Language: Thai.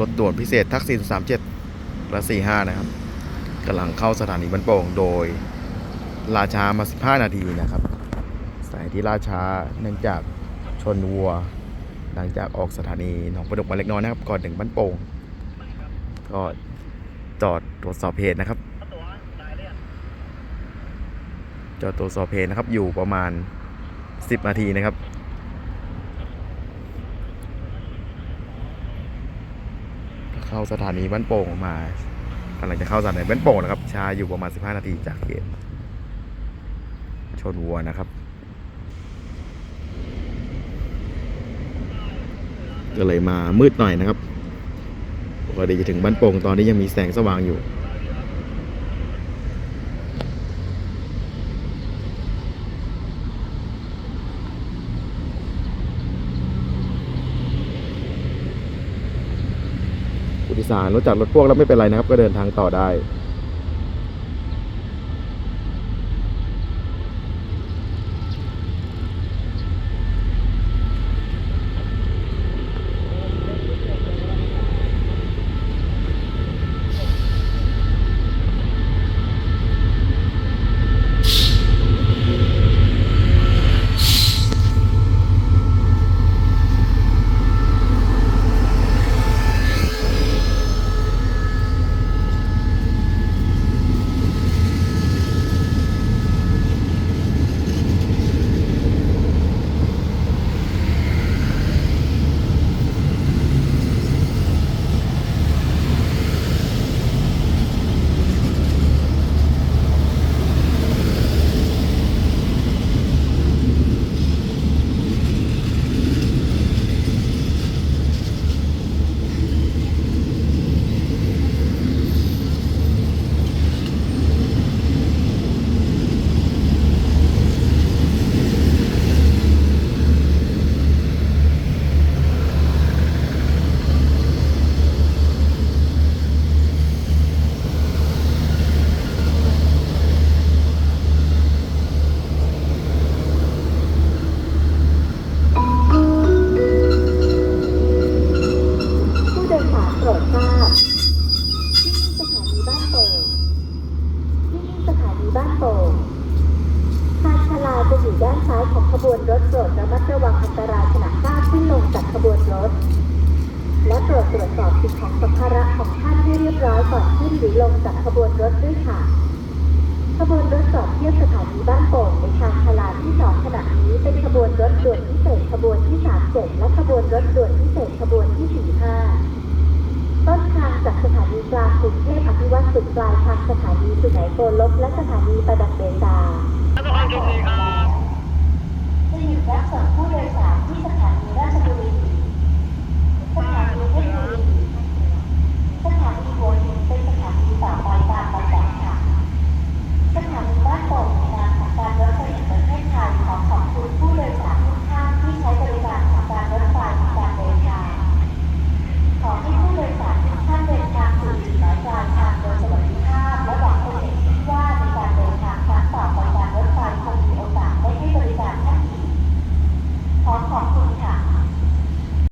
รถด่วนพิเศษทักษิณ37และ45 นะครับกำลังเข้าสถานีบ้านโป่งโดยราช้ามา 15 นาทีนะครับ สายที่ราช้าเนื่องจากชนวัว หลังจากออกสถานีหนองประดกมาเล็กน้อยนะครับก่อนถึงบ้านโป่งก็จอดตรวจสอบเหตุนะครับ จอดตรวจสอบเหตุนะครับอยู่ประมาณ 10 นาทีนะครับ เข้าสถานีบ้านโป่งมากำลังจะเข้าสถานีบ้านโป่งนะครับชาอยู่ประมาณ 15 นาทีจากเขตชนวัวนะครับ ก็เลยมามืดหน่อยนะครับปกติจะถึงบ้านโป่งตอนนี้ยังมีแสงสว่างอยู่ ผู้โดยสารรถจักรรถพ่วงแล้วไม่เป็นไรนะครับ ก็เดินทางต่อได้ ผู้โดยสารโปรดทราบที่นี่สถานีบ้านโป่งที่นี่สถานีบ้านโป่งทางชาลาจะอยู่ด้านซ้ายของขบวนรถโปรดระ มัดระวังอันตรายขณะก้าวขึ้นลงจากขบวนรถ และโปรดตรวจสอบสิ่งของสัมภาระของท่านให้เรียบร้อยก่อนขึ้นหรือลงจากขบวนรถด้วยค่ะ ขบวนรถจอดเทียบสถานีบ้านโป่งในทางชาลาที่สองขณะนี้เป็นขบวนรถด่วนพิเศษขบวนที่สามเจ็ดและขบวนรถด่วนพิเศษขบวนที่สี่ห้าต้นทางจากสถานีกลางกรุงเทพอภิวัตสุดปลายทางสถานีสุไหงโกลกและสถานีประดังเบซาทุกคนโชคดีครับ